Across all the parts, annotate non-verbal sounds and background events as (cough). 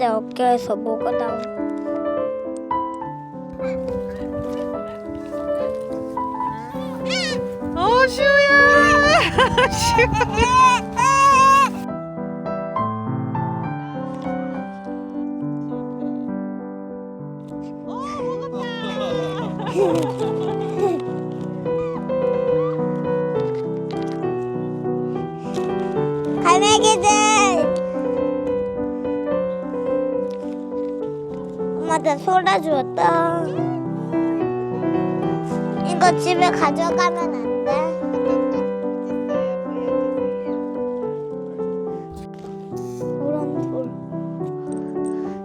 내 어깨에서 뭐가 나오. 어 시우야 (laughs) 시우 엄마 나 소라 주었다. 이거 집에 가져가면 안 돼?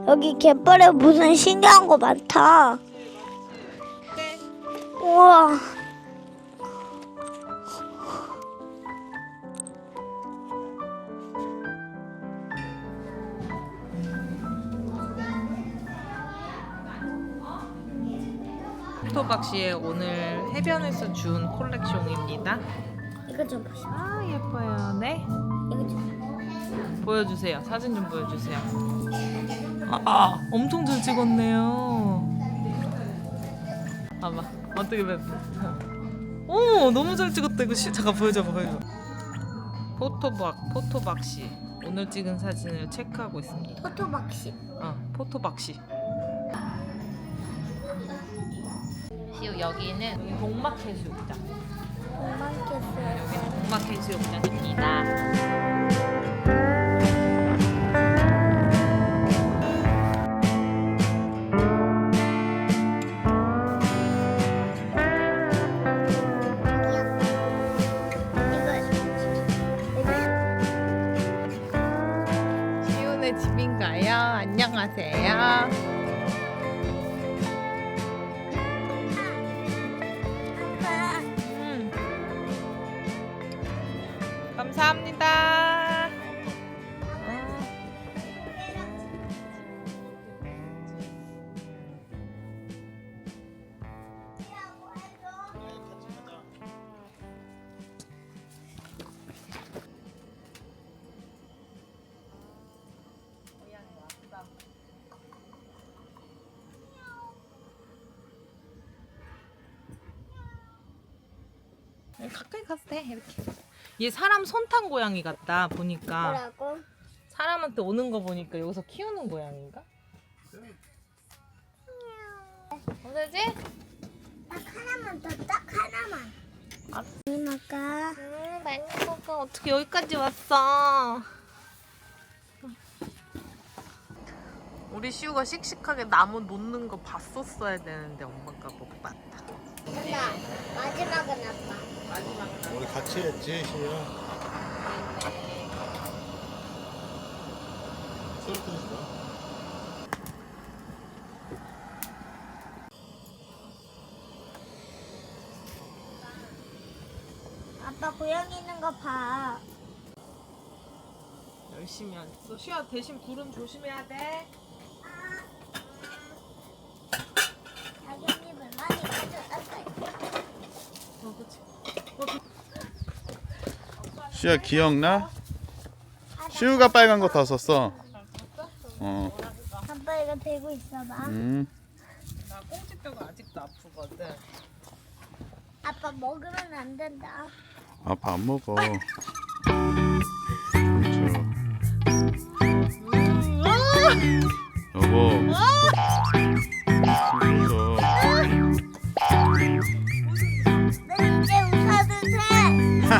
여기 갯벌에 무슨 신기한 거 많다. 우와. 토박씨의 오늘 해변에서 준 콜렉션입니다. 이거 좀 보시오. 아 예뻐요. 네. 이거 좀. 보여주세요. 사진 좀 보여주세요. 아, 아 엄청 잘 찍었네요. 봐봐. 어떻게 봐 오 너무 잘 찍었다. 이거 시, 잠깐 보여줘 보여줘. 포토박 포토박씨. 오늘 찍은 사진을 체크하고 있습니다. 포토박시. 어, 포토박 씨. 시우 여기는 여기 동막 해수욕장. 엄마께서 여기는 동막 해수욕장입니다. 가까이 가도 돼 이렇게. 얘 사람 손 탄 고양이 같다 보니까 뭐라고? 사람한테 오는 거 보니까 여기서 키우는 고양인가? 어디지? 딱 하나만 더, 딱 하나만. 아. 엄마가 음, 많이 먹어. 어떻게 여기까지 왔어? 우리 시우가 씩씩하게 나무 놓는 거 봤었어야 되는데 엄마가 못 봤다. 엄마 마지막은 아빠. 우리 같이 했지, 시우야. 소리 마. 아빠 고양이 있는 거 봐. 열심히 했어. 시우야 대신 불은 조심해야 돼. 자기님을 많이 가져갔어요. 어, 그치. 시우야, 기억나? 시우가 빨간 거 다 썼어. 어, 아빠 이거 들고 있어봐. 음. 나 꽁지뼈가 아직도 아프거든. 아빠 먹으면 안 된다. 아빠 안 먹어. 그렇죠. 여보.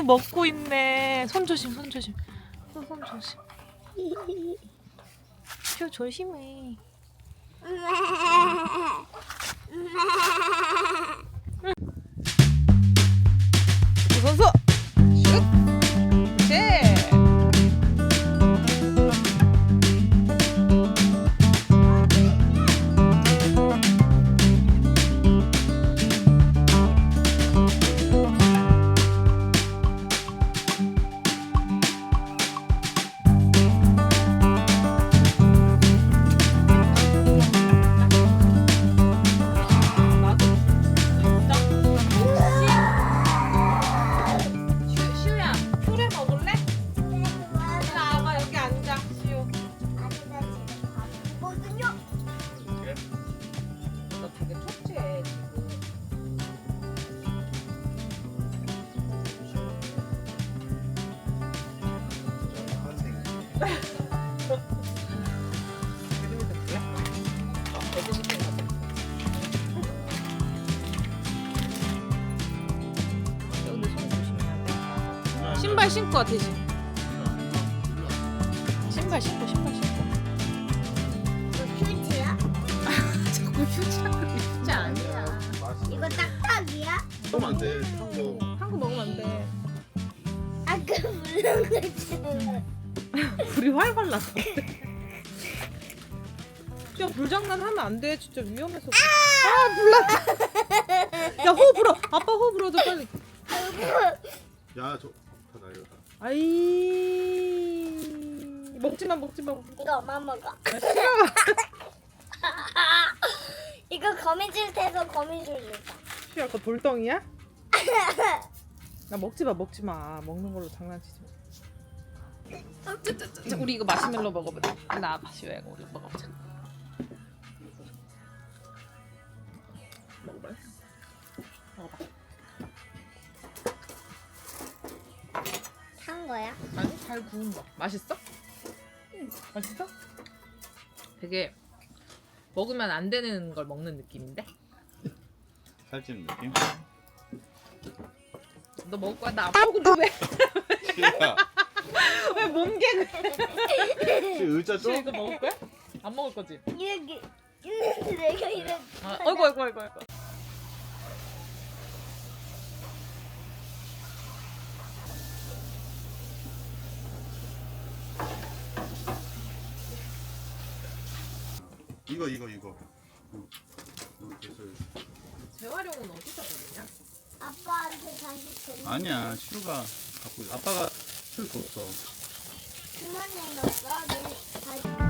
파묻고 먹고 있네. 손 조심, 손 조심. 손, 손 조심. 슈 조심해. 선수. 신발 신고 와 대신. 신발 신고 신발 신고. 휴지야? 자꾸 휴지하고 휴지 아니야. 이거 딱딱이야? 그럼 안 돼. 어. 한거 먹으면 안 돼. 아까 부른 거지. 불이 활활 났어. 야 불장난 하면 안 돼. 진짜 위험해서. 아 불났다. 야 호흡 불어. 아빠 호흡 불어줘 빨리. 야, 저. 아이 먹지마 먹지마. 이거 엄마 먹어. (laughs) 이거 거미줄 태서 거미줄 주자. 슈야 그 돌덩이야? 야 먹지마 먹지마. 먹는 걸로 장난치지 마. 우리 이거 마시멜로 먹어보자. 이거 우리 먹어보자. 거야? 아니 잘 구운 거 맛있어? 응 맛있어? 되게 먹으면 안 되는 걸 먹는 느낌인데? 살찌는 느낌? 너 먹을 거야? 나 근데 (laughs) 왜? 시우야, 왜 몸개그 시우 의자 줘? 이거 먹을 거야? 안 먹을 거지? 여기 음, 내가 이런 아, 어이구 어이구 어이구 어이구 이거, 이거, 이거. 그래서 재활용은 어디서 보느냐? 아빠한테 다시 돈 아니야, 시우가 갖고 있어. 아빠가 시우 줬어. 넣었어. 네, 다시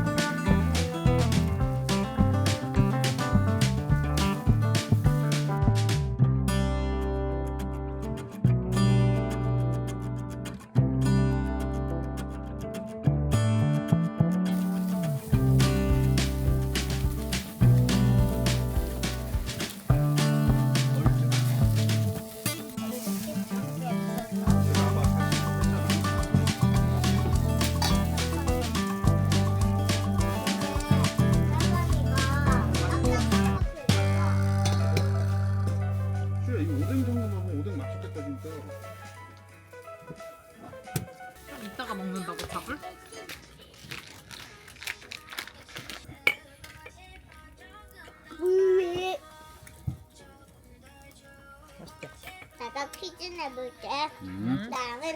내볼게. 응? 나는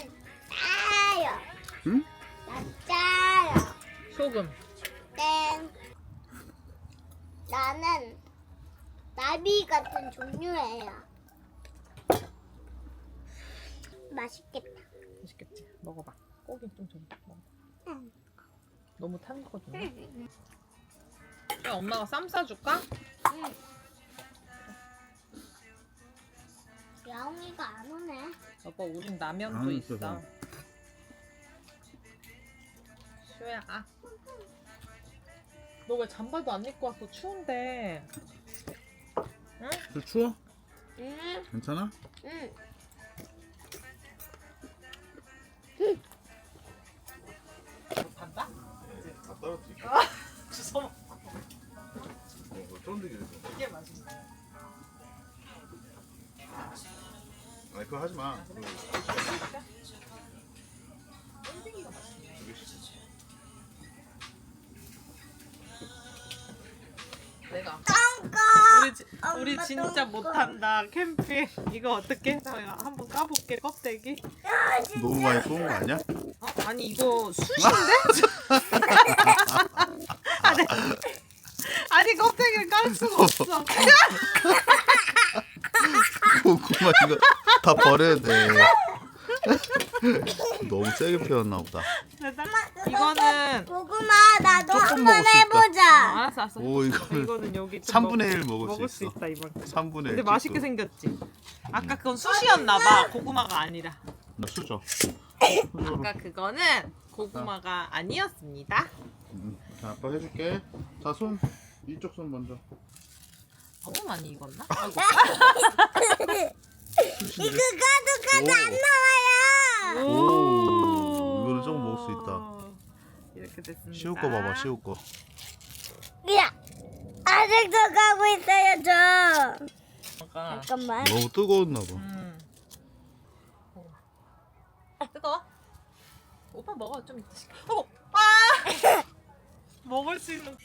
짜요. 응? 나 짜요. 소금 땡. 나는 나비 같은 종류예요. 맛있겠다. 맛있겠지? 먹어봐 고기 좀 좀 먹어 응. 너무 탄 거거든 야 엄마가 쌈 싸줄까? 응. 야옹이가 안 오네. 여보 우린 라면도 안 있어 있어서. 슈야 아. 너 왜 잠바도 안 입고 왔어 추운데 좀 추워? 응, 괜찮아? 응. 간다? 다 떨어뜨릴게. 주워 쫀득이 이게 맛있어 아니, 그 그거 하지 마. 내가 똥꼬. 우리 지- 우리 엄마 진짜 똥꼬. 못한다 캠핑 이거 어떻게? 내가 한번 까볼게 껍데기. 너무 많이 뽑은 거 아니야? 어? 아니 이거 숯인데? (laughs) 아니, 아니 껍데기를 깔 수가 없어. (laughs) 고구마 이거 다 버려야 돼. (laughs) 너무 세게 피웠나 보다. 이거는 고구마 나도 조금 한번 먹을 수 있다. 어, 해보자. 알았어 알았어. 오 이거는 이거는 여기 좀 3분의 먹- 1 먹을, 먹을 수수 있어. 있다 이만큼. 3분의 1. 근데 맛있게 생겼지. 아까 그건 숯이었나 봐. 고구마가 아니라. 나 수저. 아까 그거는 고구마가 아니었습니다. 음, 자 아빠 해줄게. 자 손 이쪽 손 먼저. 너무 많이 익었나? 아이고. (laughs) (laughs) 이거 가도 가도 안 나와요. 오, 이거는 조금 먹을 수 있다. 이렇게 됐습니다. 쉬울 거 봐봐 쉬울 거. 야, 아직도 가고 있어요 저. 먹어. 잠깐만. 너무 뜨거웠나 봐. 음. 어. 뜨거워? 오빠 먹어 좀 이따. 시켜. 어, 아! (laughs) 먹을 수 있는.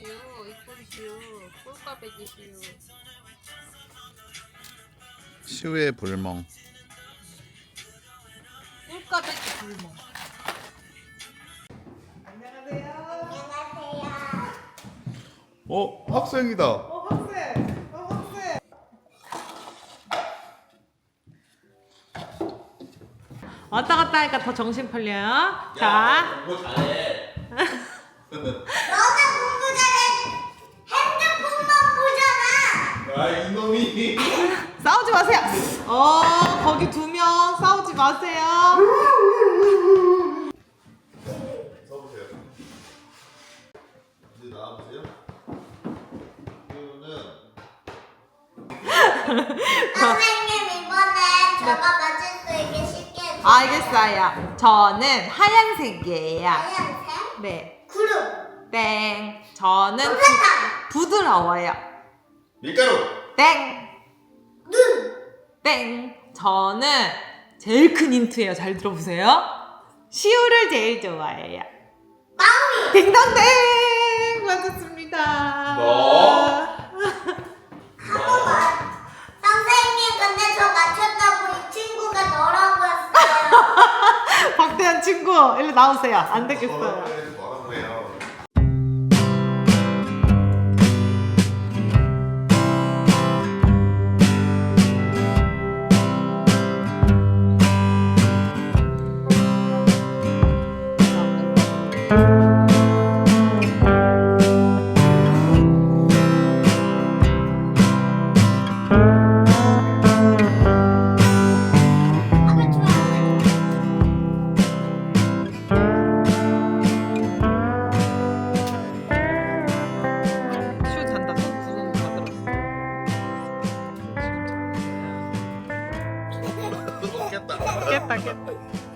시우 이쁜 시우 꿀까베기 시우. 시우의 불멍. 꿀까베기 불멍. 어 학생이다. 어 학생. 어 학생. 왔다 갔다 하니까 더 정신 팔려요. 자, 뭐 잘해. (laughs) 마세요. 어, 거기 두 명 싸우지 마세요. 써보세요. 이제 나와보세요. 이거는 선생님 이번에 저가 맞을 수 있게 쉽게 해주세요. 알겠어요. 저는 하얀색이에요. 하얀색 네. 구름 땡. 저는 부, 네. 부드러워요. 밀가루. 땡. 눈 땡. 저는 제일 큰 힌트예요. 잘 들어보세요. 시우를 제일 좋아해요. 마음이 딩동댕! 맞았습니다. 뭐? 선생님 근데 저 맞췄다고 이 친구가 너라고 (laughs) 했어요. 박대한 친구, 일로 나오세요. 안 되겠어요. Paquetá.